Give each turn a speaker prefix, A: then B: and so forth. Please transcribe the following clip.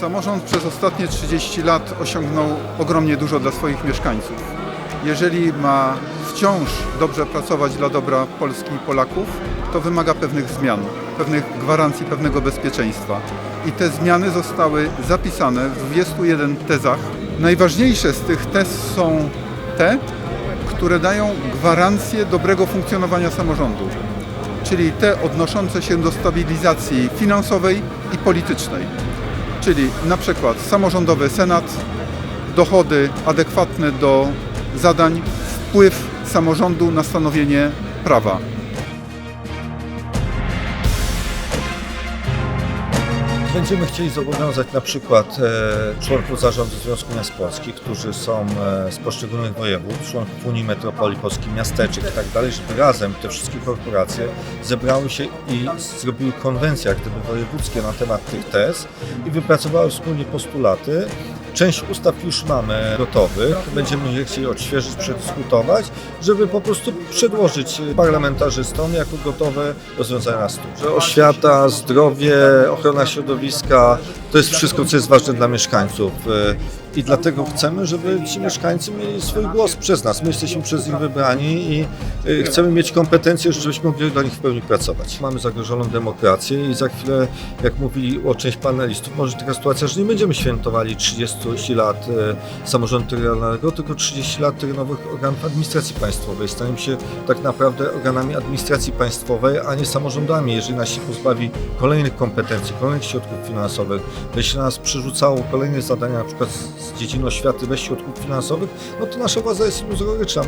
A: Samorząd przez ostatnie 30 lat osiągnął ogromnie dużo dla swoich mieszkańców. Jeżeli ma wciąż dobrze pracować dla dobra Polski i Polaków, to wymaga pewnych zmian, pewnych gwarancji, pewnego bezpieczeństwa. I te zmiany zostały zapisane w 21 tezach. Najważniejsze z tych tez są te, które dają gwarancję dobrego funkcjonowania samorządu, czyli te odnoszące się do stabilizacji finansowej i politycznej czyli na przykład samorządowy senat, dochody adekwatne do zadań, wpływ samorządu na stanowienie prawa.
B: Będziemy chcieli zobowiązać na przykład e, członków zarządu Związku Miast Polskich, którzy są e, z poszczególnych województw, członków Unii Metropolii Polskich, miasteczek i tak dalej, żeby razem te wszystkie korporacje zebrały się i zrobiły konwencje, jak gdyby wojewódzkie na temat tych tez i wypracowały wspólnie postulaty. Część ustaw już mamy gotowych, będziemy je chcieli odświeżyć, przedyskutować, żeby po prostu przedłożyć parlamentarzystom jako gotowe rozwiązania na stół. Oświata, zdrowie, ochrona środowiska to jest wszystko, co jest ważne dla mieszkańców. I dlatego chcemy, żeby ci mieszkańcy mieli swój głos przez nas. My jesteśmy przez nich wybrani i e, chcemy mieć kompetencje, żebyśmy mogli dla nich w pełni pracować. Mamy zagrożoną demokrację i za chwilę, jak mówili o część panelistów, może taka sytuacja, że nie będziemy świętowali 30 lat e, samorządu terytorialnego, tylko 30 lat terenowych organów administracji państwowej. Staniemy się tak naprawdę organami administracji państwowej, a nie samorządami. Jeżeli nas się pozbawi kolejnych kompetencji, kolejnych środków finansowych, będzie się na nas przerzucało kolejne zadania, na przykład z dziedziny oświaty bez środków finansowych, no to nasza władza jest iluzoryczna.